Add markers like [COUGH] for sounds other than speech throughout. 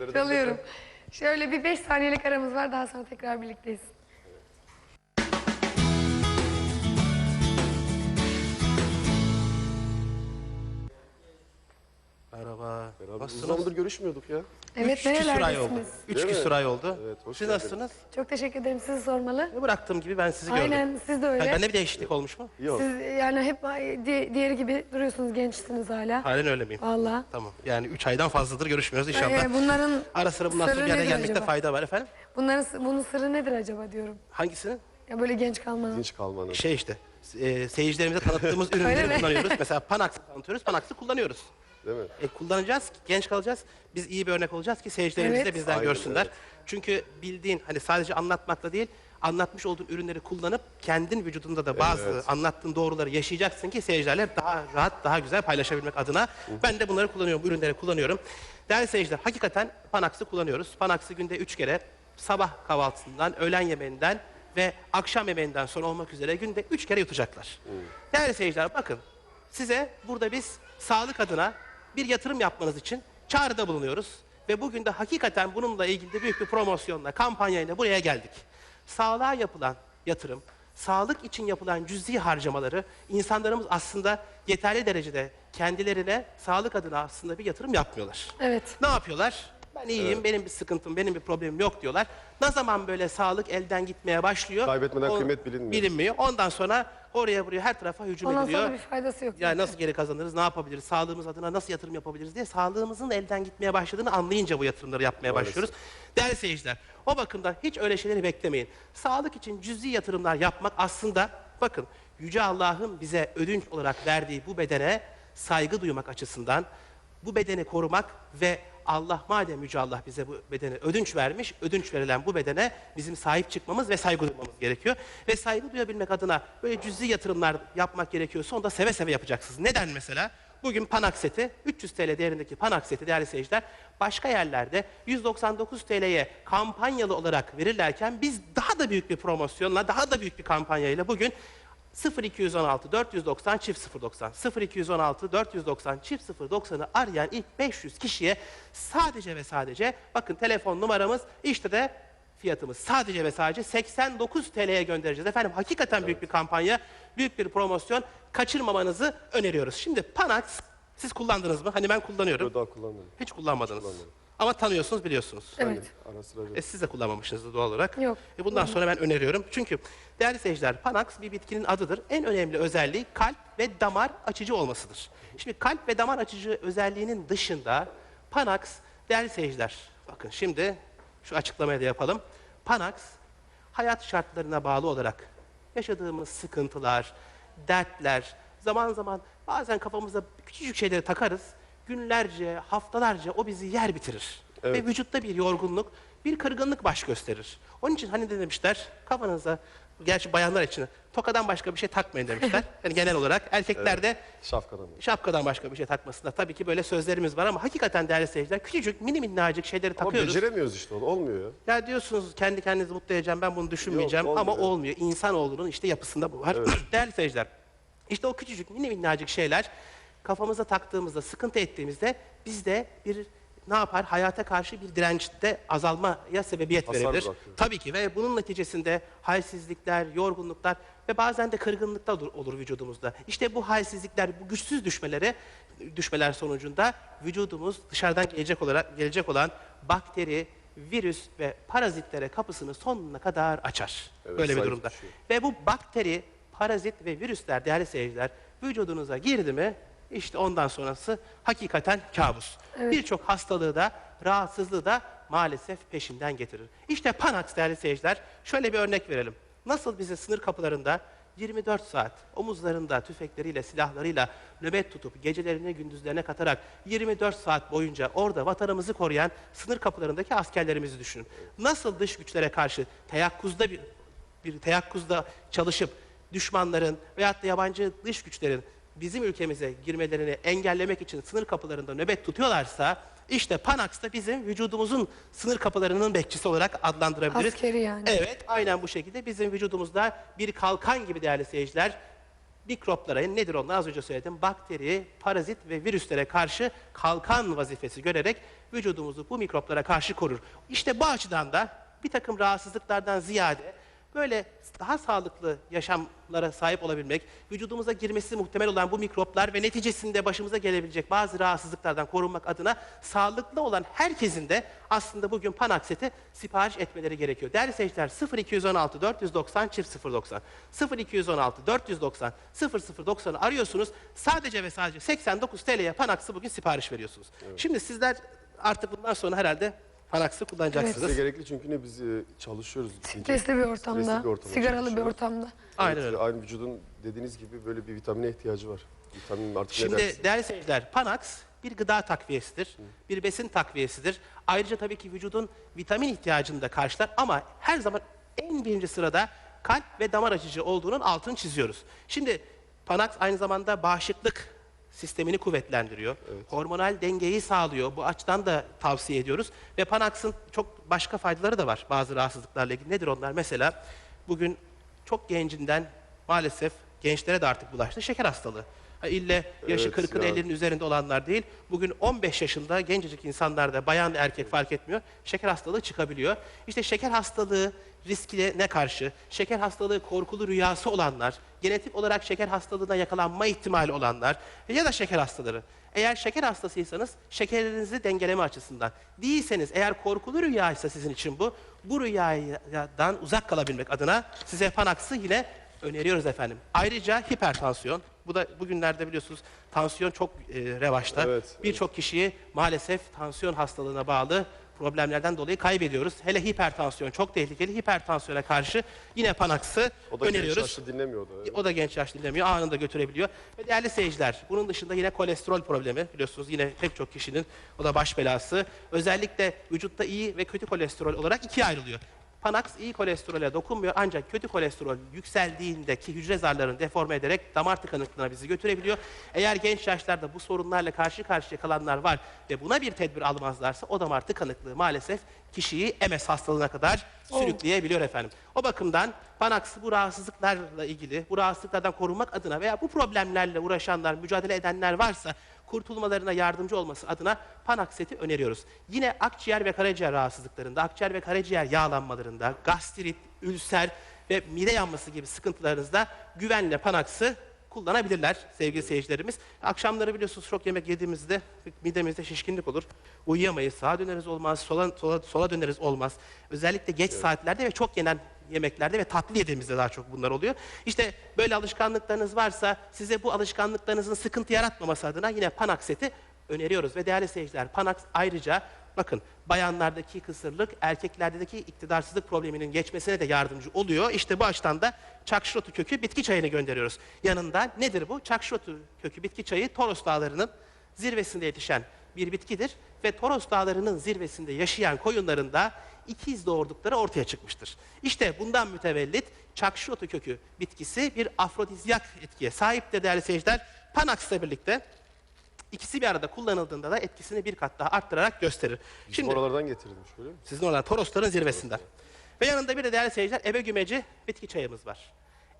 Dalıyorum. Şöyle bir 5 saniyelik aramız var daha sonra tekrar birlikteyiz. Merhaba. Merhaba. Uzun Nasılsınız? zamandır görüşmüyorduk ya. Evet Üç küsur ay oldu. nerelerdesiniz? Üç Değil mi? küsur ay oldu. Evet, hoş Siz geldiniz. nasılsınız? Çok teşekkür ederim sizi sormalı. Ne bıraktığım gibi ben sizi gördüm. Aynen siz de öyle. Yani bende bir değişiklik olmuş mu? Yok. Siz yani hep di- diğeri gibi duruyorsunuz gençsiniz hala. Halen öyle miyim? Valla. Tamam. Yani üç aydan fazladır görüşmüyoruz inşallah. Ee, bunların [LAUGHS] Ara sıra bundan sonra bir nedir gelmekte acaba? fayda var efendim. bunların bunun sırrı nedir acaba diyorum. Hangisinin? Ya böyle genç kalmanın. Dinç kalmanın. Şey işte. e, seyircilerimize tanıttığımız [LAUGHS] ürünleri mi? kullanıyoruz. [LAUGHS] Mesela Panax'ı tanıtıyoruz. Panax'ı kullanıyoruz. Değil mi? E, kullanacağız, genç kalacağız. Biz iyi bir örnek olacağız ki seyircilerimiz Evet. de bizden Aynen, görsünler. evet. Çünkü bildiğin hani sadece anlatmakla değil, anlatmış olduğun ürünleri kullanıp kendin vücudunda da bazı Evet. anlattığın doğruları yaşayacaksın ki seyircilerle daha rahat, daha güzel paylaşabilmek adına. Ben de bunları kullanıyorum, bu ürünleri kullanıyorum. Değerli seyirciler, hakikaten Panax'ı kullanıyoruz. Panax'ı günde üç kere sabah kahvaltısından, öğlen yemeğinden ve akşam yemeğinden sonra olmak üzere günde üç kere yutacaklar. Değerli seyirciler bakın size burada biz sağlık adına bir yatırım yapmanız için çağrıda bulunuyoruz. Ve bugün de hakikaten bununla ilgili de büyük bir promosyonla, kampanyayla buraya geldik. Sağlığa yapılan yatırım, sağlık için yapılan cüzi harcamaları insanlarımız aslında yeterli derecede kendilerine sağlık adına aslında bir yatırım yapmıyorlar. Evet. Ne yapıyorlar? Ben iyiyim, benim bir sıkıntım, benim bir problemim yok diyorlar. Ne zaman böyle sağlık elden gitmeye başlıyor? Kaybetmeden kıymet bilinmiyor. Bilinmiyor. Ondan sonra oraya buraya her tarafa hücum Ondan ediliyor. sonra bir faydası yok. Yani nasıl geri kazanırız, ne yapabiliriz, sağlığımız adına nasıl yatırım yapabiliriz diye sağlığımızın elden gitmeye başladığını anlayınca bu yatırımları yapmaya Maalesef. başlıyoruz. Değerli seyirciler, o bakımdan hiç öyle şeyleri beklemeyin. Sağlık için cüzi yatırımlar yapmak aslında, bakın Yüce Allah'ın bize ödünç olarak verdiği bu bedene saygı duymak açısından, bu bedeni korumak ve Allah madem Yüce Allah bize bu bedeni ödünç vermiş, ödünç verilen bu bedene bizim sahip çıkmamız ve saygı duymamız gerekiyor. Ve saygı duyabilmek adına böyle cüzi yatırımlar yapmak gerekiyorsa onu da seve seve yapacaksınız. Neden mesela? Bugün Panax seti, 300 TL değerindeki Panax seti değerli seyirciler, başka yerlerde 199 TL'ye kampanyalı olarak verirlerken biz daha da büyük bir promosyonla, daha da büyük bir kampanyayla bugün 0216 490 çift 090 0216 490 çift 090'ı arayan ilk 500 kişiye sadece ve sadece bakın telefon numaramız işte de fiyatımız sadece ve sadece 89 TL'ye göndereceğiz. Efendim hakikaten büyük bir kampanya, büyük bir promosyon kaçırmamanızı öneriyoruz. Şimdi Panax siz kullandınız mı? Hani ben kullanıyorum. Yok daha kullanmadım. Hiç kullanmadınız. kullanmadım. Ama tanıyorsunuz, biliyorsunuz. Evet. Ara sıra E siz de kullanmamışsınızdır doğal olarak. Yok. E bundan sonra ben öneriyorum. Çünkü değerli seyirciler Panax bir bitkinin adıdır. En önemli özelliği kalp ve damar açıcı olmasıdır. Şimdi kalp ve damar açıcı özelliğinin dışında Panax değerli seyirciler bakın şimdi şu açıklamayı da yapalım. Panax hayat şartlarına bağlı olarak yaşadığımız sıkıntılar, dertler, zaman zaman bazen kafamıza küçücük şeyleri takarız. Günlerce, haftalarca o bizi yer bitirir. Evet. Ve vücutta bir yorgunluk, bir kırgınlık baş gösterir. Onun için hani demişler? Kafanıza, gerçi bayanlar için tokadan başka bir şey takmayın demişler. Yani [LAUGHS] genel olarak erkekler de Şapkadan. şapkadan başka bir şey takmasında tabii ki böyle sözlerimiz var ama hakikaten değerli seyirciler küçücük mini minnacık şeyleri Ama takıyoruz. beceremiyoruz işte onu. Olmuyor ya. Ya diyorsunuz kendi kendinizi mutlu edeceğim ben bunu düşünmeyeceğim Yok, ama olmuyor. olmuyor. İnsanoğlunun işte yapısında bu var. [CLEARS THROAT] Değerli seyirciler işte o küçücük mini minnacık şeyler kafamıza taktığımızda sıkıntı ettiğimizde bizde bir ne yapar? Hayata karşı bir dirençte azalmaya sebebiyet Hasar verebilir. bırakıyor. Tabii ki ve bunun neticesinde halsizlikler, yorgunluklar ve bazen de kırgınlıklar olur, olur vücudumuzda. İşte bu halsizlikler, bu güçsüz düşmeleri düşmeler sonucunda vücudumuz dışarıdan gelecek olarak gelecek olan bakteri, virüs ve parazitlere kapısını sonuna kadar açar. Evet, Böyle bir durumda. düşüyor. Ve bu bakteri, parazit ve virüsler değerli seyirciler vücudunuza girdi mi işte ondan sonrası hakikaten kabus. Birçok hastalığı da rahatsızlığı da maalesef peşinden getirir. İşte Panax değerli seyirciler şöyle bir örnek verelim. Nasıl bize sınır kapılarında 24 saat omuzlarında tüfekleriyle, silahlarıyla nöbet tutup gecelerini gündüzlerine katarak 24 saat boyunca orada vatanımızı koruyan sınır kapılarındaki askerlerimizi düşünün. Nasıl dış güçlere karşı teyakkuzda bir bir teyakkuzda çalışıp düşmanların veyahut da yabancı dış güçlerin bizim ülkemize girmelerini engellemek için sınır kapılarında nöbet tutuyorlarsa işte Panax da bizim vücudumuzun sınır kapılarının bekçisi olarak adlandırabiliriz. Askeri yani. Evet, aynen bu şekilde bizim vücudumuzda bir kalkan gibi değerli seyirciler mikroplara nedir onlar az önce söyledim bakteri, parazit ve virüslere karşı kalkan vazifesi görerek vücudumuzu bu mikroplara karşı korur. İşte bu açıdan da bir takım rahatsızlıklardan ziyade böyle daha sağlıklı yaşamlara sahip olabilmek, vücudumuza girmesi muhtemel olan bu mikroplar ve neticesinde başımıza gelebilecek bazı rahatsızlıklardan korunmak adına sağlıklı olan herkesin de aslında bugün Panaxet'e sipariş etmeleri gerekiyor. Değerli seyirciler 0216 490 çift 090 0216 490 0090'ı arıyorsunuz. Sadece ve sadece 89 TL'ye Panax'ı bugün sipariş veriyorsunuz. Şimdi sizler artık bundan sonra herhalde Panax'ı kullanacaksınız. Size gerekli çünkü ne biz e, çalışıyoruz. Stresli bir ortamda, Stresli bir ortamda sigaralı bir ortamda. Aynen Evet, öyle. Aynı vücudun dediğiniz gibi böyle bir vitamine ihtiyacı var. Vitamin artık ne Şimdi dersin? değerli seyirciler, Panax bir gıda takviyesidir, bir besin takviyesidir. Ayrıca tabii ki vücudun vitamin ihtiyacını da karşılar ama her zaman en birinci sırada kalp ve damar açıcı olduğunun altını çiziyoruz. Şimdi Panax aynı zamanda bağışıklık sistemini kuvvetlendiriyor. Hormonal dengeyi sağlıyor. Bu açıdan da tavsiye ediyoruz. Ve Panax'ın çok başka faydaları da var bazı rahatsızlıklarla ilgili. Nedir onlar? Mesela bugün çok gencinden maalesef gençlere de artık bulaştı şeker hastalığı. İlle yaşı Evet, 40'ın ya. 50'nin üzerinde olanlar değil. Bugün 15 yaşında gencecik insanlarda bayan erkek fark etmiyor. Şeker hastalığı çıkabiliyor. İşte şeker hastalığı riskine karşı, şeker hastalığı korkulu rüyası olanlar, genetik olarak şeker hastalığına yakalanma ihtimali olanlar ya da şeker hastaları. Eğer şeker hastasıysanız şekerinizi dengeleme açısından. Değilseniz eğer korkulu rüyaysa sizin için bu, bu rüyadan uzak kalabilmek adına size Panax'ı yine öneriyoruz efendim. Ayrıca hipertansiyon. Bu da bugünlerde biliyorsunuz tansiyon çok e, revaçta. Evet, Birçok kişiyi maalesef tansiyon hastalığına bağlı problemlerden dolayı kaybediyoruz. Hele hipertansiyon çok tehlikeli. Hipertansiyona karşı yine Panax'ı O da genç öneriyoruz. yaşta dinlemiyordu. evet. O da genç yaş dinlemiyor, anında götürebiliyor. Ve değerli seyirciler, bunun dışında yine kolesterol problemi biliyorsunuz yine pek çok kişinin o da baş belası. Özellikle vücutta iyi ve kötü kolesterol olarak ikiye ayrılıyor. Panax iyi kolesterole dokunmuyor ancak kötü kolesterol yükseldiğindeki hücre zarlarını deforme ederek damar tıkanıklığına bizi götürebiliyor. Eğer genç yaşlarda bu sorunlarla karşı karşıya kalanlar var ve buna bir tedbir almazlarsa o damar tıkanıklığı maalesef kişiyi MS hastalığına kadar sürükleyebiliyor efendim. O bakımdan Panax bu rahatsızlıklarla ilgili, bu rahatsızlıklardan korunmak adına veya bu problemlerle uğraşanlar, mücadele edenler varsa kurtulmalarına yardımcı olması adına Panaxet'i öneriyoruz. Yine akciğer ve karaciğer rahatsızlıklarında, akciğer ve karaciğer yağlanmalarında, gastrit, ülser ve mide yanması gibi sıkıntılarınızda güvenle Panax'ı kullanabilirler sevgili seyircilerimiz. Akşamları biliyorsunuz çok yemek yediğimizde midemizde şişkinlik olur. Uyuyamayız, sağa döneriz olmaz, sola, sola, sola döneriz olmaz. Özellikle geç saatlerde ve çok yenen yemeklerde ve tatlı yediğimizde daha çok bunlar oluyor. İşte böyle alışkanlıklarınız varsa size bu alışkanlıklarınızın sıkıntı yaratmaması adına yine Panaxet'i öneriyoruz. Ve değerli seyirciler Panax ayrıca bakın bayanlardaki kısırlık, erkeklerdeki iktidarsızlık probleminin geçmesine de yardımcı oluyor. İşte bu açıdan da çakşrotu kökü bitki çayını gönderiyoruz. Yanında nedir bu? Çakşrotu kökü bitki çayı Toros Dağları'nın zirvesinde yetişen bir bitkidir ve Toros Dağları'nın zirvesinde yaşayan koyunların da ikiz doğurdukları ortaya çıkmıştır. İşte bundan mütevellit çakşrotu kökü bitkisi bir afrodizyak etkiye sahiptir değerli seyirciler. Panax'la birlikte ikisi bir arada kullanıldığında da etkisini bir kat daha arttırarak gösterir. Bizim Şimdi oralardan getirilmiş öyle mi? sizin oradan Torosların zirvesinden. Ve yanında bir de değerli seyirciler ebe gümeci bitki çayımız var.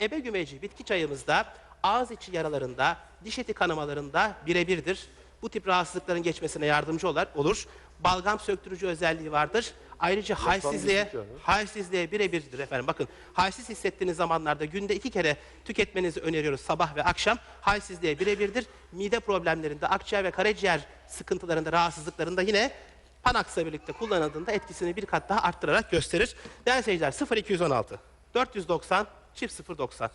Ebe gümeci bitki çayımızda ağız içi yaralarında, diş eti kanamalarında birebirdir. Bu tip rahatsızlıkların geçmesine yardımcı olar, olur. Balgam söktürücü özelliği vardır. Ayrıca halsizliğe, halsizliğe birebirdir efendim. Bakın halsiz hissettiğiniz zamanlarda günde iki kere tüketmenizi öneriyoruz sabah ve akşam. Halsizliğe birebirdir. Mide problemlerinde, akciğer ve karaciğer sıkıntılarında, rahatsızlıklarında yine Panax'la birlikte kullanıldığında etkisini bir kat daha arttırarak gösterir. Değerli seyirciler 0216 490 çift 090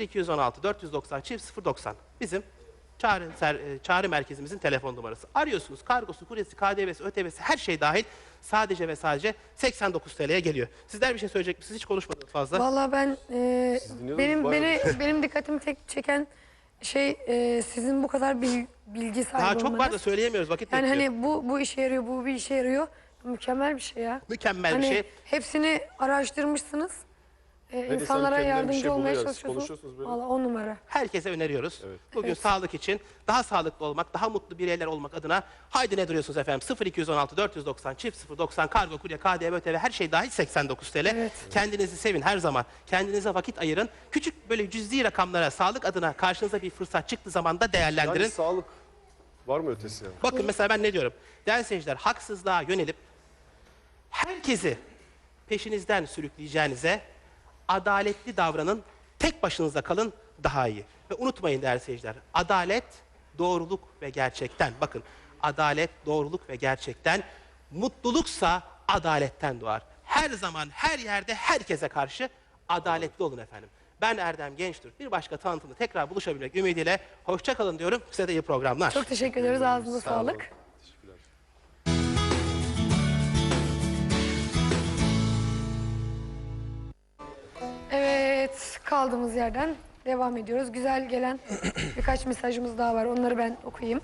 0216 490 çift 090 bizim çağrı, ser- e, çağrı merkezimizin telefon numarası. Arıyorsunuz kargosu, kuryesi, KDV'si, ÖTV'si her şey dahil sadece ve sadece 89 TL'ye geliyor. Sizler bir şey söyleyecek misiniz? Hiç konuşmadınız fazla. Vallahi ben e, benim beni benim dikkatimi tek çeken şey e, sizin bu kadar bil- bilgi sahibi Daha çok var olmanız. da söyleyemiyoruz vakit Yani yetmiyor. hani bu bu işe yarıyor, bu bir işe yarıyor. Mükemmel bir şey ya. Mükemmel hani bir şey. hepsini araştırmışsınız. E, insan insanlara bir yardımcı şey olmaya buluyor. Siz çalışıyorsunuz. konuşuyorsunuz böyle. Valla on numara. Herkese öneriyoruz. Bugün sağlık için daha sağlıklı olmak, daha mutlu bireyler olmak adına haydi ne duruyorsunuz efendim? 0216 490 çift 090 kargo, kurye, KDV, ÖTV her şey dahil 89 TL. Evet. Kendinizi sevin her zaman. Kendinize vakit ayırın. Küçük böyle cüzi rakamlara sağlık adına karşınıza bir fırsat çıktığı zaman da değerlendirin. Yani sağlık Var mı ötesi yani? Bakın mesela ben ne diyorum? Değerli seyirciler haksızlığa yönelip herkesi peşinizden sürükleyeceğinize adaletli davranın, tek başınıza kalın daha iyi. Ve unutmayın değerli seyirciler, adalet, doğruluk ve gerçekten. Bakın, adalet, doğruluk ve gerçekten, mutluluksa adaletten doğar. Her zaman, her yerde, herkese karşı adaletli olun efendim. Ben Erdem Gençtürk. Bir başka tanıtımda tekrar buluşabilmek ümidiyle hoşça kalın diyorum. Size de iyi programlar. Çok teşekkür ederiz. Ağzınıza Sağ olun. Kaldığımız yerden devam ediyoruz. Güzel gelen birkaç mesajımız daha var. Onları ben okuyayım.